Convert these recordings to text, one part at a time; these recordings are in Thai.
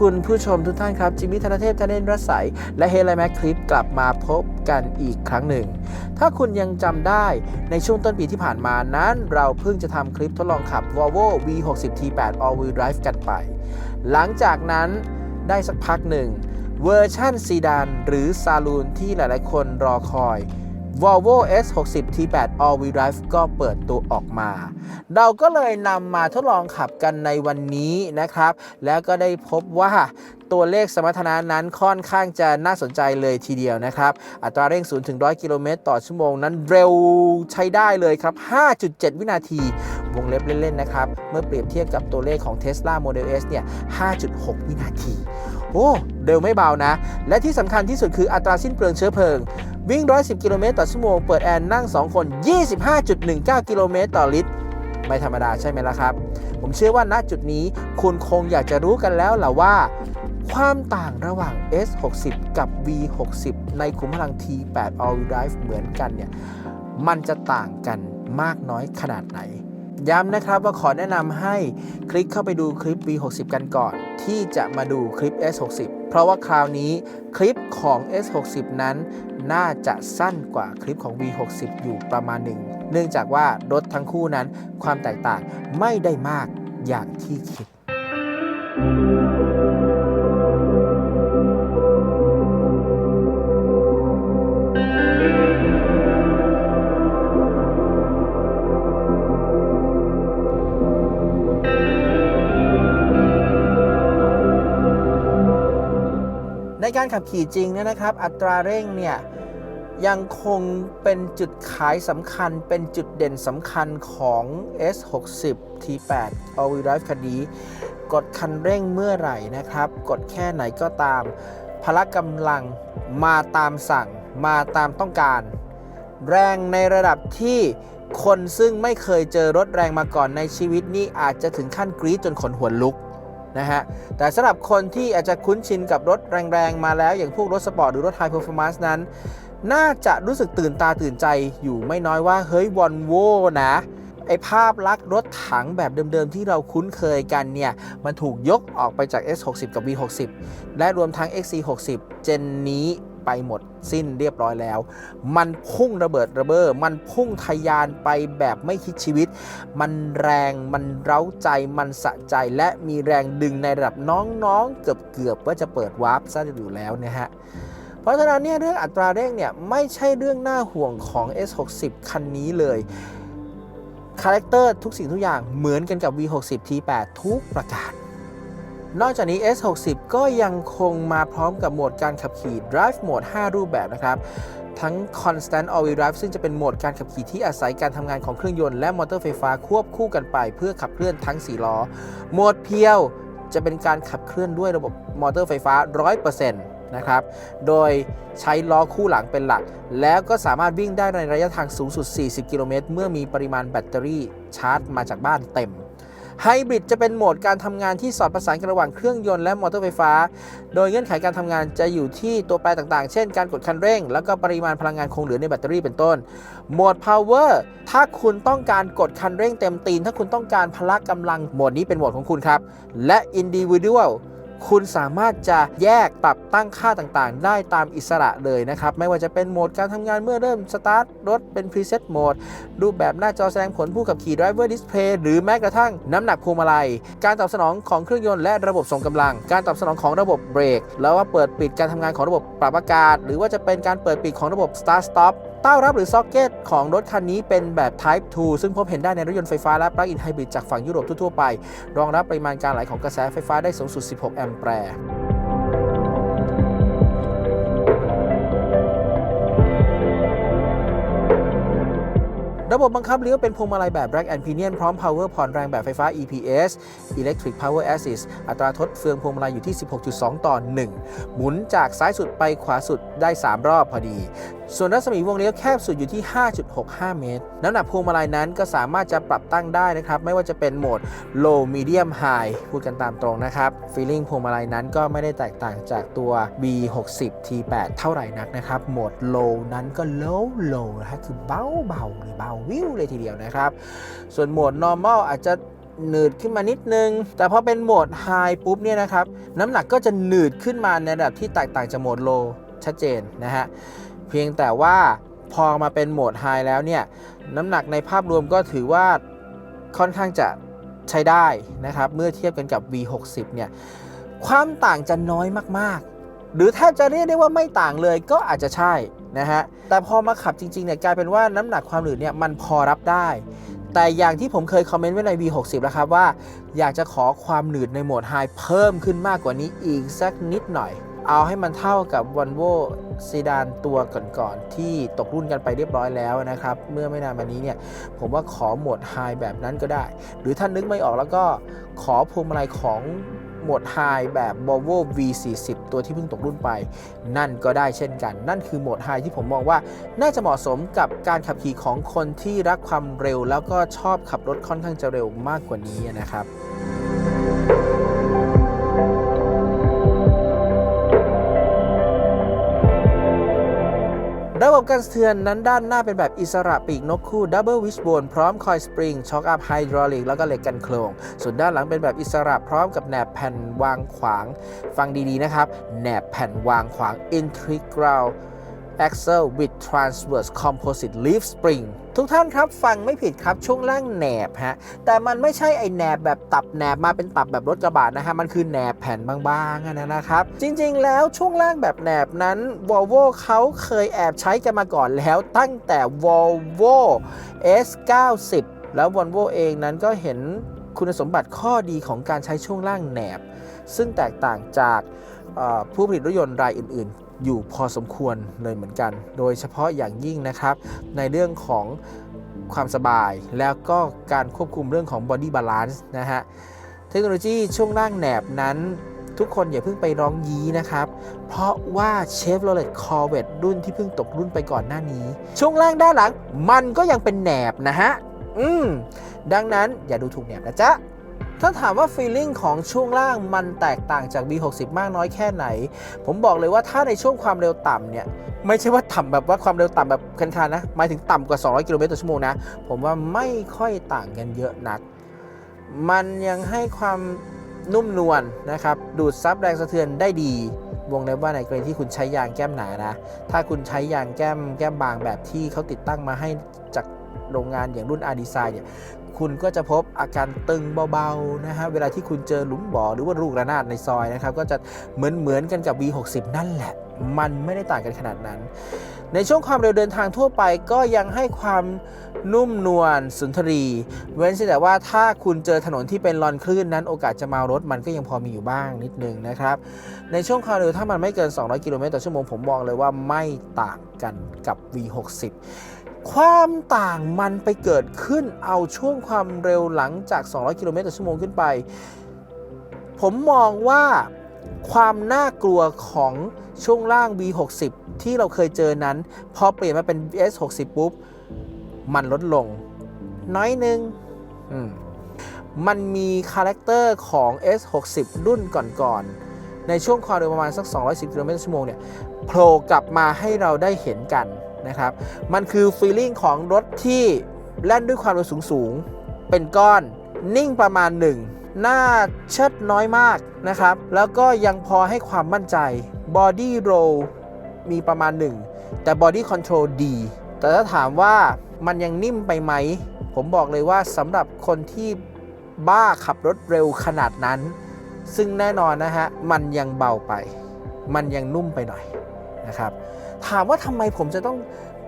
คุณผู้ชมทุกท่านครับ จิมมี่ธนเทพธเนนรศัยและเฮลแม็กคลิปกลับมาพบกันอีกครั้งหนึ่ง ถ้าคุณยังจำได้ในช่วงต้นปีที่ผ่านมานั้น เราเพิ่งจะทำคลิปทดลองขับ Volvo V60 T8 All Wheel Drive กันไป หลังจากนั้นได้สักพักหนึ่ง เวอร์ชั่นซีดานหรือซาลูนที่หลายๆ คนรอคอย Volvo S60 T8 All Wheel Drive ก็เปิดตัวออกมา เราก็เลยนำมาทดลองขับกันในวันนี้นะครับ แล้วก็ได้พบว่าตัวเลขสมรรถนะนั้นค่อนข้างจะน่าสนใจเลยทีเดียวนะครับ อัตราเร่ง 0 ถึง 100 กิโลเมตรต่อชั่วโมงนั้นเร็วใช้ได้เลยครับ 5.7 วินาที วงเล็บเล่น ๆ นะครับ เมื่อเปรียบเทียบกับตัวเลขของ Tesla Model S เนี่ย 5.6 วินาที โอ้ เร็วไม่เบานะ และที่สำคัญที่สุดคืออัตราสิ้นเปลืองเชื้อเพลิง วิ่ง 110 กิโลเมตรต่อชั่วโมง เปิดแอร์นั่ง 2 คน 25.19 กิโลเมตรต่อลิตร ไม่ธรรมดาใช่ไหมล่ะครับ ผมเชื่อว่าณจุดนี้คุณคงอยากจะรู้กันแล้วล่ะว่า ความต่างระหว่าง S60 กับ V60 ในขุมพลัง T8 All Wheel Drive เหมือนกันเนี่ย มันจะต่างกันมากน้อยขนาดไหน ย้ำนะครับว่าขอแนะนำให้คลิกเข้าไปดูคลิป V60 กันก่อน ที่จะมาดูคลิป S60 เพราะว่าคราวนี้คลิปของ S60 นั้น น่าจะสั้นกว่าคลิปของ V60 อยู่ประมาณหนึ่ง เนื่องจากว่ารถทั้งคู่นั้นความแตกต่างไม่ได้มากอย่างที่คิดใน การขับขี่จริงเนี่ยนะครับ อัตราเร่งเนี่ยยังคงเป็นจุดขายสำคัญเป็นจุดเด่นสำคัญของ S60 T8 All Wheel Drive คันนี้ กดคันเร่งเมื่อไหร่นะครับ กดแค่ไหนก็ตาม พละกำลังมาตามสั่ง มาตามต้องการ แรงในระดับที่คนซึ่งไม่เคยเจอรถแรงมาก่อนในชีวิตนี่อาจจะถึงขั้นกรี๊ดจนขนหัวลุก นะฮะ แต่สำหรับคนที่อาจจะคุ้นชินกับรถแรงๆ มาแล้ว อย่างพวกรถสปอร์ตหรือรถไฮเพอร์ฟอร์มนซ์นั้น น่าจะรู้สึกตื่นตาตื่นใจอยู่ไม่น้อยว่า เฮ้ยวอลโวนะไอภาพลักษณ์รถถังแบบเดิมๆ ที่เราคุ้นเคยกันเนี่ย มันถูกยกออกไปจาก S60 กับ V60 และรวมทั้ง XC60 เจนนี้ ไปหมดสิ้นเรียบร้อยแล้ว มันพุ่งระเบิดระเบ้อมันพุ่งทะยานไปแบบไม่คิดชีวิต มันแรงมันเร้าใจมันสะใจและมีแรงดึงในระดับน้องๆ เกือบๆว่าจะเปิดวาร์ปซะอยู่แล้วนะฮะเพราะฉะนั้นเนี่ยเรื่องอัตราเร่งเนี่ยไม่ใช่เรื่องน่าห่วงของ S60 คันนี้เลย คาแรคเตอร์ทุกสิ่งทุกอย่างเหมือนกันกับ V60 T8 ทุกประการ นอกจากนี้ S60 ก็ยังคงมาพร้อมกับโหมดการขับขี่ Drive Mode 5 รูปแบบนะครับ ทั้ง Constant All Wheel Drive ซึ่งจะเป็นโหมดการขับขี่ที่อาศัยการทำงานของเครื่องยนต์และมอเตอร์ไฟฟ้าควบคู่กันไป เพื่อขับเคลื่อนทั้ง 4 ล้อ โหมดเพียวจะเป็นการขับเคลื่อนด้วยระบบมอเตอร์ไฟฟ้า 100%นะครับ โดยใช้ล้อคู่หลังเป็นหลัก แล้วก็สามารถวิ่งได้ในระยะทางสูงสุด 40 กิโลเมตร เมื่อมีปริมาณแบตเตอรี่ชาร์จมาจากบ้านเต็ม ไฮบริดจะเป็นโหมดการทำงานที่สอดประสานกันระหว่างเครื่องยนต์และมอเตอร์ไฟฟ้า โดยเงื่อนไขการทำงานจะอยู่ที่ตัวแปรต่างๆ เช่นการกดคันเร่ง แล้วก็ปริมาณพลังงานคงเหลือในแบตเตอรี่เป็นต้น โหมด power ถ้าคุณต้องการกดคันเร่งเต็มตีน ถ้าคุณต้องการพละกำลังโหมดนี้เป็นโหมดของคุณครับ และ individual คุณสามารถจะแยกปรับตั้งค่าต่างๆ ได้ตามอิสระเลยนะครับ ไม่ว่าจะเป็นโหมดการทำงานเมื่อเริ่มสตาร์ทรถเป็น preset mode รูปแบบหน้าจอแสดงผลผู้ขับขี่ driver display หรือแม้กระทั่งน้ำหนักพวงมาลัย การตอบสนองของเครื่องยนต์และระบบส่งกำลัง การตอบสนองของระบบเบรก แล้วว่าเปิดปิดการทำงานของระบบปรับอากาศ หรือว่าจะเป็นการเปิดปิดของระบบ start stop ต้ารับหรือซ็อกเก็ตของรถคันนี้เป็นแบบ Type 2 ซึ่งพบเห็นได้ในรถยนต์ไฟฟ้าและ Plug-in Hybrid จากฝั่งยุโรปทั่วๆไป รองรับปริมาณการไหลของกระแสไฟฟ้าได้สูงสุด 16 แอมแปร์ระบบบังคับเลี้ยวเป็นพวงมาลัยแบบ Rack and Pinion พร้อม Power ผ่อนแรงแบบไฟฟ้า EPS Electric Power Assist อัตราทดเฟืองพวงมาลัยอยู่ที่ 16.2 ต่อ 1 หมุนจากซ้ายสุดไปขวาสุดได้ 3 รอบพอดีส่วนรัศมีวงเลี้ยวแคบสุดอยู่ที่ 5.65 เมตร น้ำหนักพวงมาลัยนั้นก็สามารถจะปรับตั้งได้นะครับ ไม่ว่าจะเป็นโหมด Low Medium High พูดกันตามตรงนะครับ Feeling พวงมาลัยนั้นก็ไม่ได้แตกต่างจากตัว B60 T8 เท่าไหร่นักนะครับ โหมด Low นั้นก็ Low Low นะฮะคือเบาเบาๆเลยเบาวิวเลยทีเดียวนะครับ ส่วนโหมด normal อาจจะหนืดขึ้นมานิดนึง แต่พอเป็นโหมด High ปุ๊บเนี่ยนะครับ น้ำหนักก็จะหนืดขึ้นมาในระดับที่แตกต่างจากโหมด Low ชัดเจนนะฮะ เพียงแต่ว่าพอมาเป็นโหมด High แล้วเนี่ยน้ำหนักในภาพรวมก็ถือว่าค่อนข้างจะใช้ได้นะครับ เมื่อเทียบกันกับ V60 เนี่ยความต่างจะน้อยมากๆ หรือแทบจะเรียกได้ว่าไม่ต่างเลยก็อาจจะใช่นะฮะแต่พอมาขับจริงๆเนี่ยกลายเป็นว่าน้ำหนักความหนืดเนี่ยมันพอรับได้ แต่อย่างที่ผมเคยคอมเมนต์ไว้ใน V60 แล้วครับว่า อยากจะขอความหนืดในโหมด High เพิ่มขึ้นมากกว่านี้อีกสักนิดหน่อย เอาให้มันเท่ากับ Volvo ซีดานตัวก่อนๆที่ตกรุ่นกันไปเรียบร้อยแล้วนะครับ เมื่อไม่นานมานี้เนี่ยผมว่าขอหมด High แบบนั้นก็ได้ หรือถ้านึกไม่ออกแล้วก็ขอพวงมาลัยของหมด High แบบ Volvo V40 ตัวที่เพิ่งตกรุ่นไป นั่นก็ได้เช่นกัน นั่นคือโหมด High ที่ผมมองว่า น่าจะเหมาะสมกับการขับขี่ของคนที่รักความเร็ว แล้วก็ชอบขับรถค่อนข้างจะเร็วมากกว่านี้นะครับ บบการสะเทือนนั้นด้านหน้าเป็นแบบอิสระปีกนกคู่ Double Wishbone พร้อมคอยสปริงช็อคอัพไฮดรอลิกแล้วก็เหล็กกันโครง ส่วนด้านหลังเป็นแบบอิสระพร้อมกับแหนบแผ่นวางขวาง ฟังดีๆนะครับแหนบแผ่นวางขวาง Integral Axle with Transverse Composite Leaf Spring ทุกท่านครับฟังไม่ผิดครับช่วงล่างแหนบฮะแต่มันไม่ใช่ไอแหนบแบบตับแหนบมาเป็นตับแบบรถกระบะนะฮะมันคือแหนบแผ่นบางๆอะนะครับ จริงๆ แล้วช่วงล่างแบบแหนบนั้น Volvo เขาเคยแอบใช้กันมาก่อนแล้วตั้งแต่ Volvo S90 แล้ว Volvo เองนั้นก็เห็นคุณสมบัติข้อดีของการใช้ช่วงล่างแหนบ ซึ่งแตกต่างจากผู้ผลิตรถยนต์รายอื่น ๆ อยู่พอสมควรเลยเหมือนกัน โดยเฉพาะอย่างยิ่งนะครับ ในเรื่องของความสบาย แล้วก็การควบคุมเรื่องของ body balance นะฮะ เทคโนโลยีช่วงล่างแหนบนั้น ทุกคนอย่าเพิ่งไปร้องยี้นะครับ เพราะว่า Chevrolet Corvette รุ่นที่เพิ่งตกรุ่นไปก่อนหน้านี้ ช่วงล่างด้านหลังมันก็ยังเป็นแหนบนะฮะ อืม ดังนั้นอย่าดูถูกแหนบนะจ๊ะ ถ้าถามว่าฟีลลิ่งของช่วงล่างมันแตกต่างจาก V60 มากน้อยแค่ไหน ผมบอกเลยว่าถ้าในช่วงความเร็วต่ำเนี่ยไม่ใช่ว่าต่ำแบบว่าความเร็วต่ำแบบคันๆนะหมายถึงต่ำกว่า 200 กิโลเมตรต่อชั่วโมงนะ ผมว่าไม่ค่อยต่างกันเยอะนัก มันยังให้ความนุ่มนวลนะครับ ดูดซับแรงสะเทือนได้ดี วงเล็บว่าในกรณีที่คุณใช้ยางแก้มหนานะ ถ้าคุณใช้ยางแก้มแก้มบางแบบที่เขาติดตั้งมาให้จากโรงงานอย่างรุ่น R Design เนี่ย คุณก็จะพบอาการตึงเบาๆนะฮะเวลาที่คุณเจอหลุมบ่อหรือว่าลูกระนาดในซอยนะครับ ก็จะเหมือนเหมือนกันกับ V60 นั่นแหละ มันไม่ได้ต่างกันขนาดนั้น ในช่วงความเร็วเดินทางทั่วไปก็ยังให้ความนุ่มนวลสุนทรี เว้นแต่ว่าถ้าคุณเจอถนนที่เป็นลอนคลื่นนั้นโอกาสจะเมารถมันก็ยังพอมีอยู่บ้างนิดนึงนะครับ ในช่วงความเร็วถ้ามันไม่เกิน 200 กิโลเมตรต่อชั่วโมงผมมองเลยว่าไม่ต่างกันกับ V60 ความต่างมันไปเกิดขึ้นเอาช่วงความเร็วหลังจาก 200 กิโลเมตรต่อชั่วโมงขึ้นไป ผมมองว่าความน่ากลัวของช่วงล่าง V60 ที่เราเคยเจอนั้น พอเปลี่ยนมาเป็น S60 ปุ๊บ มันลดลง น้อยหนึงมมันมีคาแรคเตอร์ของ S60 รุ่นก่อนๆ ในช่วงความเร็วประมาณสัก 210 กิโลเมตรต่อชั่วโมงเนี่ยโผล่กลับมาให้เราได้เห็นกัน นะครับ มันคือฟีลลิ่งของรถที่แล่นด้วยความเร็วสูงๆ เป็นก้อนนิ่งประมาณหนึ่งหน้าเชิดน้อยมากนะครับ แล้วก็ยังพอให้ความมั่นใจ Body Roll มีประมาณหนึ่งแต่ Body Control ดี แต่ถ้าถามว่ามันยังนิ่มไปไหม ผมบอกเลยว่าสำหรับคนที่บ้าขับรถเร็วขนาดนั้น ซึ่งแน่นอนนะฮะ มันยังเบาไป มันยังนุ่มไปหน่อยนะครับ ถามว่าทำไมผมจะต้อง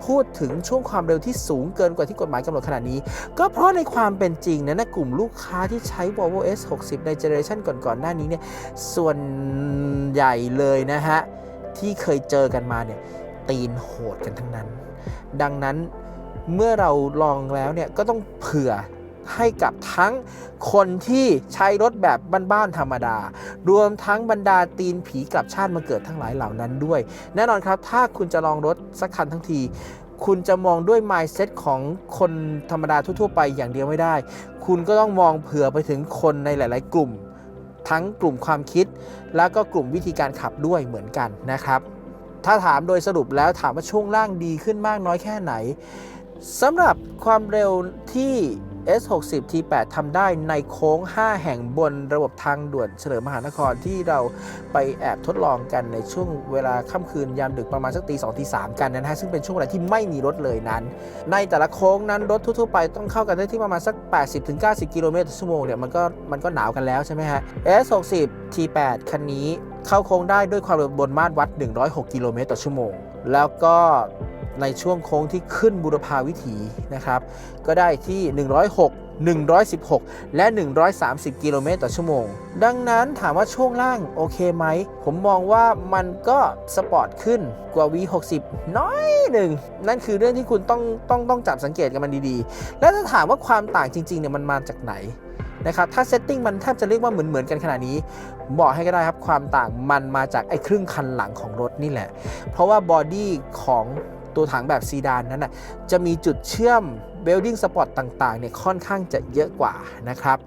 พูดถึงช่วงความเร็วที่สูงเกินกว่าที่กฎหมายกำหนดขนาดนี้ ก็เพราะในความเป็นจริงนะนะกลุ่มลูกค้าที่ใช้ Volvo S60 ในเจเนอเรชันก่อนๆหน้านี้เนี่ยส่วนใหญ่เลยนะฮะ ที่เคยเจอกันมาเนี่ยตีนโหดกันทั้งนั้น ดังนั้นเมื่อเราลองแล้วเนี่ยก็ต้องเผื่อ ให้กับทั้งคนที่ใช้รถแบบบ้านๆธรรมดา รวมทั้งบรรดาตีนผีกลับชาติมาเกิดทั้งหลายเหล่านั้นด้วย แน่นอนครับ ถ้าคุณจะลองรถสักคันทั้งทีคุณจะมองด้วย mindset ของคนธรรมดาทั่ว ๆ ไปอย่างเดียวไม่ได้ คุณก็ต้องมองเผื่อไปถึงคนในหลาย ๆ กลุ่ม ทั้งกลุ่มความคิด แล้วก็กลุ่มวิธีการขับด้วยเหมือนกันนะครับ ถ้าถามโดยสรุปแล้วถามว่าช่วงล่างดีขึ้นมากน้อยแค่ไหนสำหรับความเร็วที่ S60 T8 ทำได้ในโค้ง 5 แห่งบนระบบทางด่วนเฉลิมมหานครที่เราไปแอบทดลองกันในช่วงเวลาค่ำคืนยามดึกประมาณสักตี2ตี3กันนะฮะซึ่งเป็นช่วงเวลาที่ไม่มีรถเลยนั้น ในแต่ละโค้งนั้นรถทั่วๆไปต้องเข้ากันได้ที่ประมาณสัก 80-90 กิโลเมตรต่อชั่วโมงเนี่ยมันก็มันก็หนาวกันแล้วใช่ไหมฮะ S60 T8 คันนี้เข้าโค้งได้ด้วยความเร็วบนมาตรวัด 106 กิโลเมตรต่อชั่วโมง แล้วก็ ในช่วงโค้งที่ขึ้นบุรพาวิถีนะครับ ก็ได้ที่ 106 116 และ 130 กิโลเมตรต่อชั่วโมง ดังนั้นถามว่าช่วงล่างโอเคไหม ผมมองว่ามันก็สปอร์ตขึ้นกว่า V60 น้อยหนึ่ง นั่นคือเรื่องที่คุณต้องต้องต้องจับสังเกตกันมันดีๆ แล้วถ้าถามว่าความต่างจริงๆเนี่ยมันมาจากไหนนะครับถ้าเซตติ้งมันแทบจะเรียกว่าเหมือนเหมือนกันขนาดนี้ บอกให้ก็ได้ครับ ความต่างมันมาจากไอ้ครึ่งคันหลังของรถนี่แหละ เพราะว่าบอดี้ของ ตัวถังแบบซีดานนั้นนะจะมีจุดเชื่อมเบลดิ้งสปอตต่างๆเนี่ยค่อนข้างจะเยอะกว่านะครับ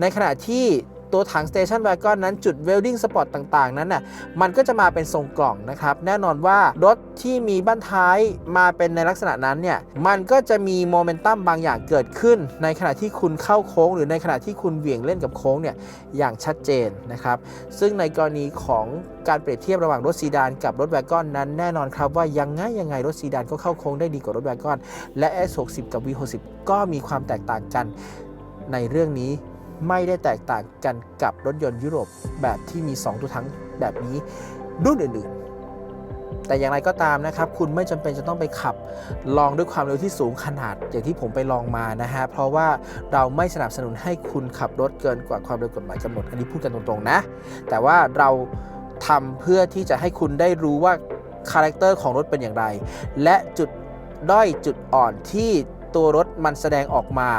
ในขณะที่ ตัวถังสเตชัน w วกอนนั้นจุดเวลดิ้งสปอตต่างๆ นั้นน่ะมันก็จะมาเป็นทรงกล่องนะครับ แน่นอนว่ารถที่มีบั้นท้ายมาเป็นในลักษณะนั้นเนี่ยมันก็จะมีโมเมนตัมบางอย่างเกิดขึ้น ในขณะที่คุณเข้าโค้ง หรือในขณะที่คุณเหวี่ยงเล่นกับโค้งเนี่ยอย่างชัดเจนนะครับ ซึ่งในกรณีของการเปรียบเทียบระหว่างรถซีดานกับรถแวกอนนั้นแน่นอนครับว่ายังไงยังไงรถซีดานก็เข้าโค้งได้ดีกว่ารถแวกอนและ S60 กับ V60 ก็มีความแตกต่างกันในเรื่องนี้ ไม่ได้แตกต่างกันกับรถยนต์ยุโรปแบบที่มี 2 ตัวทั้งแบบนี้รุ่นอื่นๆ แต่อย่างไรก็ตามนะครับ คุณไม่จำเป็นจะต้องไปขับลองด้วยความเร็วที่สูงขนาดอย่างที่ผมไปลองมานะฮะ เพราะว่าเราไม่สนับสนุนให้คุณขับรถเกินกว่าความเร็วกฎหมายกำหนด อันนี้พูดกันตรงๆนะ แต่ว่าเราทำเพื่อที่จะให้คุณได้รู้ว่าคาแรคเตอร์ของรถเป็นอย่างไร และจุดด้อยจุดอ่อนที่ตัวรถมันแสดงออกมา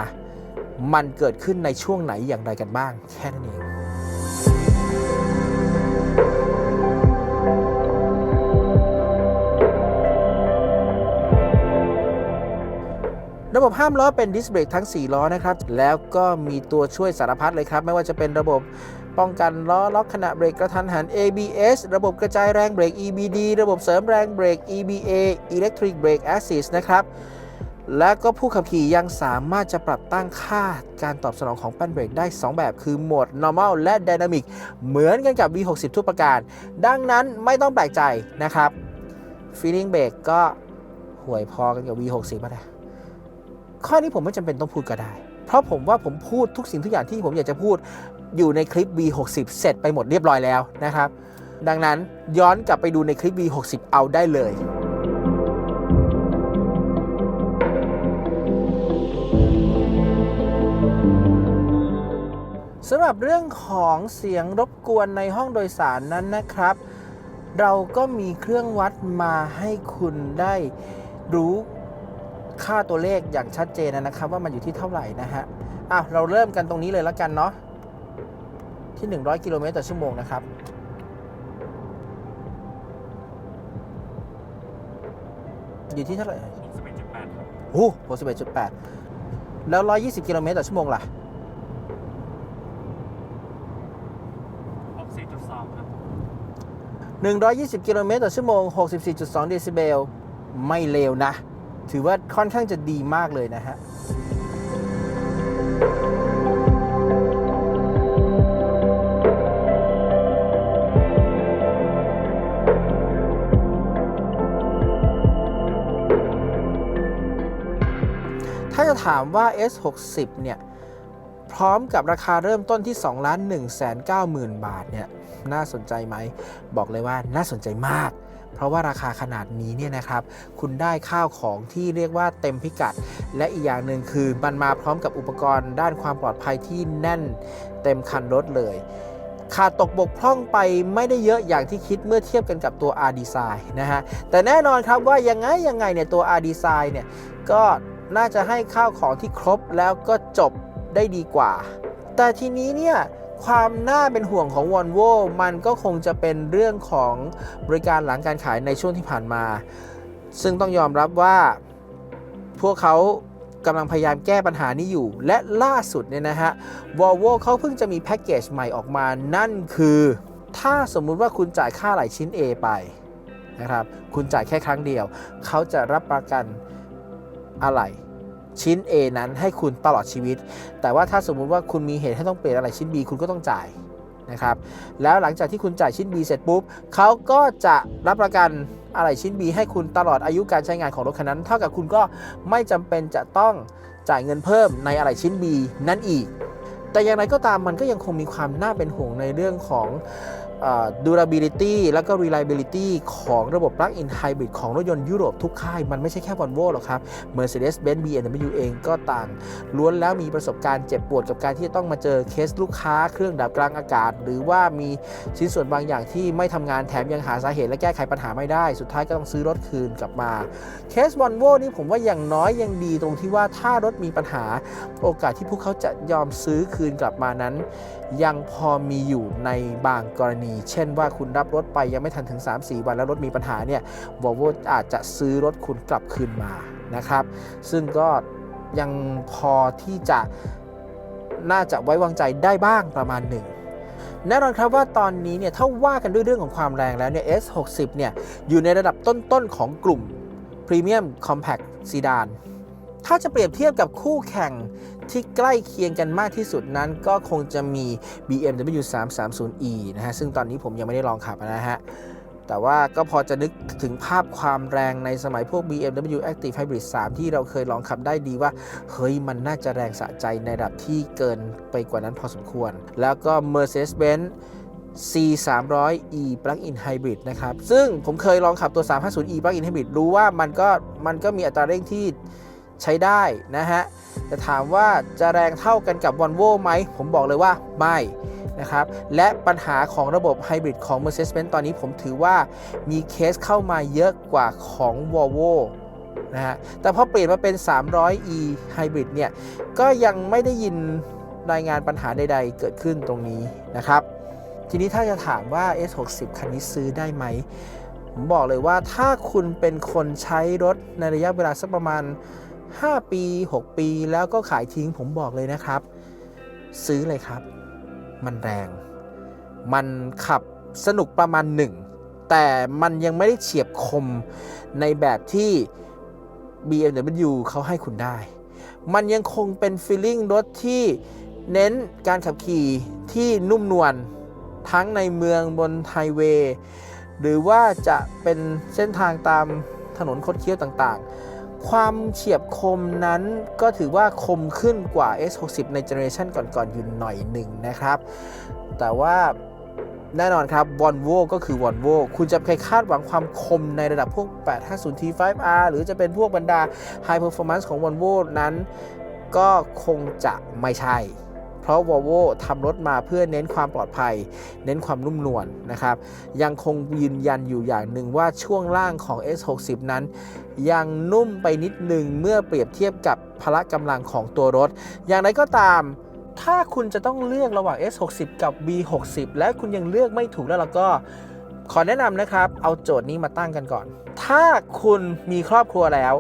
มันเกิดขึ้นในช่วงไหนอย่างไรกันบ้าง แค่นั้นเองระบบห้ามล้อเป็นดิสเบรกทั้ง 4 ล้อนะครับ แล้วก็มีตัวช่วยสารพัดเลยครับ ไม่ว่าจะเป็นระบบป้องกันล้อล็อกขณะเบรกกระทันหัน ABS ระบบกระจายแรงเบรก EBD ระบบเสริมแรงเบรก EBA Electric Brake Assist นะครับ และก็ผู้ขับขี่ยังสามารถจะปรับตั้งค่าการตอบสนองของแป้นเบรกได้ 2 แบบคือโหมด normal และ dynamic เหมือนกันกับ V60 ทุกประการ ดังนั้นไม่ต้องแปลกใจนะครับ feeling brake ก็ห่วยพอกันกับ V60 ป่ะนะข้อนี้ผมไม่จำเป็นต้องพูดก็ได้ เพราะผมว่าผมพูดทุกสิ่งทุกอย่างที่ผมอยากจะพูดอยู่ในคลิป V60 เสร็จไปหมดเรียบร้อยแล้วนะครับ ดังนั้นย้อนกลับไปดูในคลิป V60 เอาได้เลยำหรับเรื่องของเสียงรบกวนในห้องโดยสารนั้นนะครับ เราก็มีเครื่องวัดมาให้คุณได้รู้ค่าตัวเลขอย่างชัดเจนนะครับ ว่ามันอยู่ที่เท่าไหร่นะฮะอะเราเริ่มกันตรงนี้เลยแล้วกันเนาะที่ 100 กิโลเมตรต่อชั่วโมงนะครับอยู่ที่เท่าไหร่61.8ครับโอ้โห61.8แล้ว 120 กิโลเมตรต่อชั่วโมงล่ะ 64.2 ครับ 120 กิโลเมตรต่อชั่วโมง 64.2 เดซิเบล ไม่เลวนะ ถือว่าค่อนข้างจะดีมากเลยนะฮะถ้าจะถามว่า S60 เนี่ย พร้อมกับราคาเริ่มต้นที่ 2 ล้าน1 9 0 0 0 0 บาทเนี่ยน่าสนใจไหม บอกเลยว่าน่าสนใจมาก เพราะว่าราคาขนาดนี้เนี่ยนะครับ คุณได้ข้าวของที่เรียกว่าเต็มพิกัด และอีกอย่างหนึ่งคือมันมาพร้อมกับอุปกรณ์ด้านความปลอดภัยที่แน่นเต็มคันรถเลยขาดตกบกพร่องไปไม่ได้เยอะอย่างที่คิดเมื่อเทียบกันกับตัว R Design นะฮะ แต่แน่นอนครับว่ายังไงยังไงเนี่ยตัว R Design เนี่ยก็น่าจะให้ข้าวของที่ครบแล้วก็จบ ได้ดีกว่า แต่ทีนี้เนี่ยความน่าเป็นห่วงของ v o l v o มันก็คงจะเป็นเรื่องของบริการหลังการขายในช่วงที่ผ่านมา ซึ่งต้องยอมรับว่าพวกเขากำลังพยายามแก้ปัญหานี้อยู่ และล่าสุดเนี่ยนะฮะ Volvo เขาเพิ่งจะมีแพ็กเกจใหม่ออกมา นั่นคือ ถ้าสมมุติว่าคุณจ่ายค่าไหลชิ้น A ไปนะครับ คุณจ่ายแค่ครั้งเดียว เขาจะรับประกันอะไหล่ ชิ้น A นั้นให้คุณตลอดชีวิต แต่ว่าถ้าสมมุติว่าคุณมีเหตุให้ต้องเปลี่ยนอะไรชิ้น B คุณก็ต้องจ่ายนะครับ แล้วหลังจากที่คุณจ่ายชิ้น B เสร็จปุ๊บเขาก็จะรับประกันอะไรชิ้น B ให้คุณตลอดอายุการใช้งานของรถคันนั้น เท่ากับคุณก็ไม่จำเป็นจะต้องจ่ายเงินเพิ่มในอะไรชิ้น B นั่นอีก แต่อย่างไรก็ตามมันก็ยังคงมีความน่าเป็นห่วงในเรื่องของ durability แล้วก็ reliability ของระบบ plug-in hybrid ของรถยนต์ยุโรปทุกค่าย มันไม่ใช่แค่ Volvo หรอกครับ Mercedes-Benz BMW เองก็ต่าง ล้วนแล้วมีประสบการณ์เจ็บปวดกับการที่จะต้องมาเจอเคสลูกค้าเครื่องดับกลางอากาศ หรือว่ามีชิ้นส่วนบางอย่างที่ไม่ทำงานแถมยังหาสาเหตุและแก้ไขปัญหาไม่ได้ สุดท้ายก็ต้องซื้อรถคืนกลับมาเคส Volvo นี่ผมว่าอย่างน้อยยังดีตรงที่ว่าถ้ารถมีปัญหาโอกาสที่พวกเขาจะยอมซื้อคืนกลับมานั้น ยังพอมีอยู่ในบางกรณีเช่นว่าคุณรับรถไปยังไม่ทันถึง 3-4 วันแล้วรถมีปัญหาเนี่ย Volvo อาจจะซื้อรถคุณกลับคืนมานะครับ ซึ่งก็ยังพอที่จะน่าจะไว้วางใจได้บ้างประมาณหนึ่งแน่นอนครับว่าตอนนี้เนี่ยถ้าว่ากันด้วยเรื่องของความแรงแล้วเนี่ย S60 เนี่ยอยู่ในระดับต้นๆของกลุ่ม Premium Compact Sedan ถ้าจะเปรียบเทียบกับคู่แข่ง ที่ใกล้เคียงกันมากที่สุดนั้นก็คงจะมี BMW 330e นะฮะซึ่งตอนนี้ผมยังไม่ได้ลองขับนะฮะแต่ว่าก็พอจะนึกถึงภาพความแรงในสมัยพวก BMW Active Hybrid 3 ที่เราเคยลองขับได้ดีว่า เฮ้ย มันน่าจะแรงสะใจในระดับที่เกินไปกว่านั้นพอสมควร แล้วก็ Mercedes-Benz C300e Plug-in Hybrid นะครับ ซึ่งผมเคยลองขับตัว 350e Plug-in Hybrid รู้ว่ามันก็มันก็มีอัตราเร่งที่ใช้ได้นะฮะ แต่ถามว่าจะแรงเท่ากันกับ Volvo ไหม ผมบอกเลยว่าไม่นะครับและปัญหาของระบบไฮบริดของ Mercedes-Benz ตอนนี้ผมถือว่ามีเคสเข้ามาเยอะกว่าของ Volvo นะฮะแต่พอเปลี่ยนมาเป็น 300e Hybrid เนี่ย ก็ยังไม่ได้ยินรายงานปัญหาใดๆ เกิดขึ้นตรงนี้นะครับ ทีนี้ถ้าจะถามว่า S60 คันนี้ซื้อได้ไหม ผมบอกเลยว่าถ้าคุณเป็นคนใช้รถในระยะเวลาสักประมาณ 5 ปี 6 ปีแล้วก็ขายทิ้งผมบอกเลยนะครับ ซื้อเลยครับ มันแรง มันขับสนุกประมาณหนึ่งแต่มันยังไม่ได้เฉียบคมในแบบที่ BMW เขาให้คุณได้ มันยังคงเป็นฟีลลิ่งรถที่เน้นการขับขี่ที่นุ่มนวลทั้งในเมืองบนไฮเวย์หรือว่าจะเป็นเส้นทางตามถนนคดเคี้ยวต่างๆ ความเฉียบคมนั้นก็ถือว่าคมขึ้นกว่า S60 ในเจเนอเรชันก่อนๆอยู่หน่อยหนึ่งนะครับ แต่ว่าแน่นอนครับ Volvo ก็คือ Volvo คุณจะไปคาดหวังความคมในระดับพวก 850 T5R หรือจะเป็นพวกบรรดา High Performance ของ Volvo นั้น ก็คงจะไม่ใช่ เพราะ Volvo ทำรถมาเพื่อเน้นความปลอดภัย เน้นความนุ่มนวลนะครับ ยังคงยืนยันอยู่อย่างหนึ่งว่าช่วงล่างของ S60 นั้น ยังนุ่มไปนิดหนึ่งเมื่อเปรียบเทียบกับพละกำลังของตัวรถ อย่างไรก็ตามถ้าคุณจะต้องเลือกระหว่าง S60 กับ B60 และคุณยังเลือกไม่ถูกแล้วเราก็ ขอแนะนำนะครับ เอาโจทย์นี้มาตั้งกันก่อน ถ้าคุณมีครอบครัวแล้ว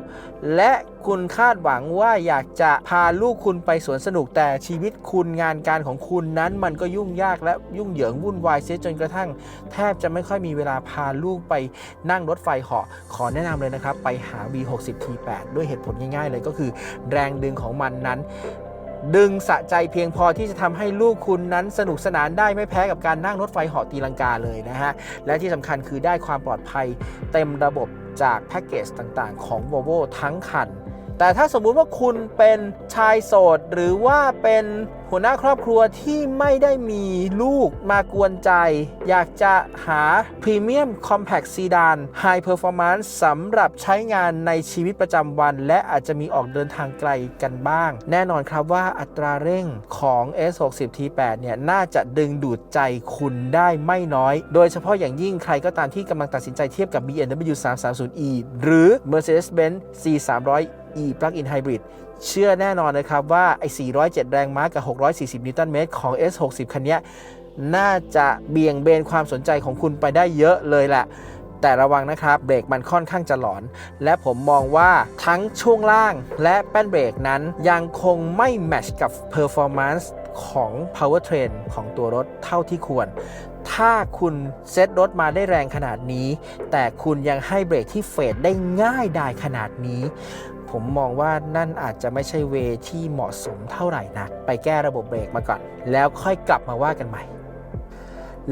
และคุณคาดหวังว่าอยากจะพาลูกคุณไปสวนสนุกแต่ชีวิตคุณงานการของคุณนั้นมันก็ยุ่งยากและยุ่งเหยิงวุ่นวายเสียจนกระทั่ง แทบจะไม่ค่อยมีเวลาพาลูกไปนั่งรถไฟเหาะขอแนะนำเลยนะครับ ไปหา B60 T8 ด้วยเหตุผลง่ายๆเลยก็คือ แรงดึงของมันนั้น ดึงสะใจเพียงพอที่จะทำให้ลูกคุณนั้นสนุกสนานได้ไม่แพ้กับการนั่งรถไฟเหาะตีลังกาเลยนะฮะ และที่สำคัญคือได้ความปลอดภัยเต็มระบบจากแพ็กเกจต่างๆ ของ Volvo ทั้งคัน แต่ถ้าสมมุติว่าคุณเป็นชายโสดหรือว่าเป็น หัวหน้าครอบครัวที่ไม่ได้มีลูกมากวนใจ อยากจะหา Premium Compact Sedan High Performance สำหรับใช้งานในชีวิตประจำวัน และอาจจะมีออกเดินทางไกลกันบ้าง แน่นอนครับว่าอัตราเร่งของ S60 T8 เนี่ย น่าจะดึงดูดใจคุณได้ไม่น้อย โดยเฉพาะอย่างยิ่งใครก็ตามที่กำลังตัดสินใจเทียบกับ BMW 330e หรือ Mercedes-Benz C300 e Plug-in Hybrid เชื่อแน่นอนนะครับว่าไอ้ 407 แรงม้ากับ 640 นิวตันเมตรของ S60 คันนี้น่าจะเบี่ยงเบนความสนใจของคุณไปได้เยอะเลยแหละ แต่ระวังนะครับ เบรกมันค่อนข้างจะหลอน และผมมองว่าทั้งช่วงล่างและแป้นเบรกนั้นยังคงไม่แมชกับ Performance ของ Powertrain ของตัวรถเท่าที่ควร ถ้าคุณเซตรถมาได้แรงขนาดนี้ แต่คุณยังให้เบรกที่เฟดได้ง่ายดายขนาดนี้ ผมมองว่านั่นอาจจะไม่ใช่เวที่เหมาะสมเท่าไหร่นะไปแก้ระบบเบรกมาก่อน แล้วค่อยกลับมาว่ากันใหม่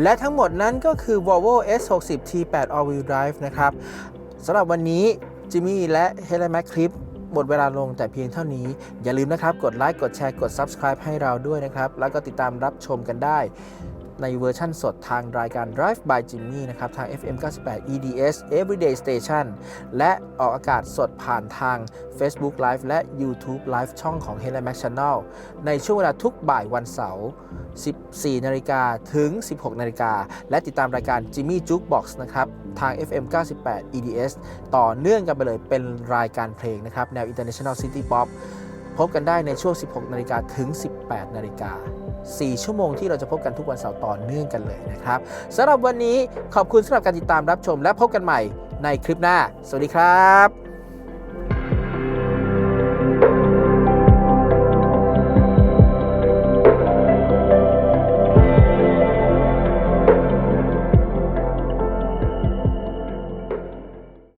และทั้งหมดนั้นก็คือ Volvo S60 T8 All Wheel Drive นะครับสำหรับวันนี้จิมมี่และเฮเลแมคคลิปหมดเวลาลงแต่เพียงเท่านี้ อย่าลืมนะครับ กดไลค์ กดแชร์ กด Subscribe ให้เราด้วยนะครับ แล้วก็ติดตามรับชมกันได้ ในเวอร์ชั่นสดทางรายการ Drive by Jimmy นะครับ ทาง FM 98 EDS Everyday Station และออกอากาศสดผ่านทาง Facebook Live และ YouTube Live ช่องของ h e l a Max Channel ในช่วงเวลาทุกบ่ายวันเสาร์ 14 นาฬิกาถึง 16 นาฬิกา และติดตามรายการ Jimmy Jukebox นะครับ ทาง FM 98 EDS ต่อเนื่องกันไปเลยเป็นรายการเพลงนะครับ แนว International City Pop พบกันได้ในช่วง 16 นาฬิกาถึง 18 นาฬิกา 4 ชั่วโมงที่เราจะพบกันทุกวันเสาร์ต่อเนื่องกันเลยนะครับสำหรับวันนี้ขอบคุณสำหรับการติดตามรับชมและพบกันใหม่ในคลิปหน้า สวัสดีครับ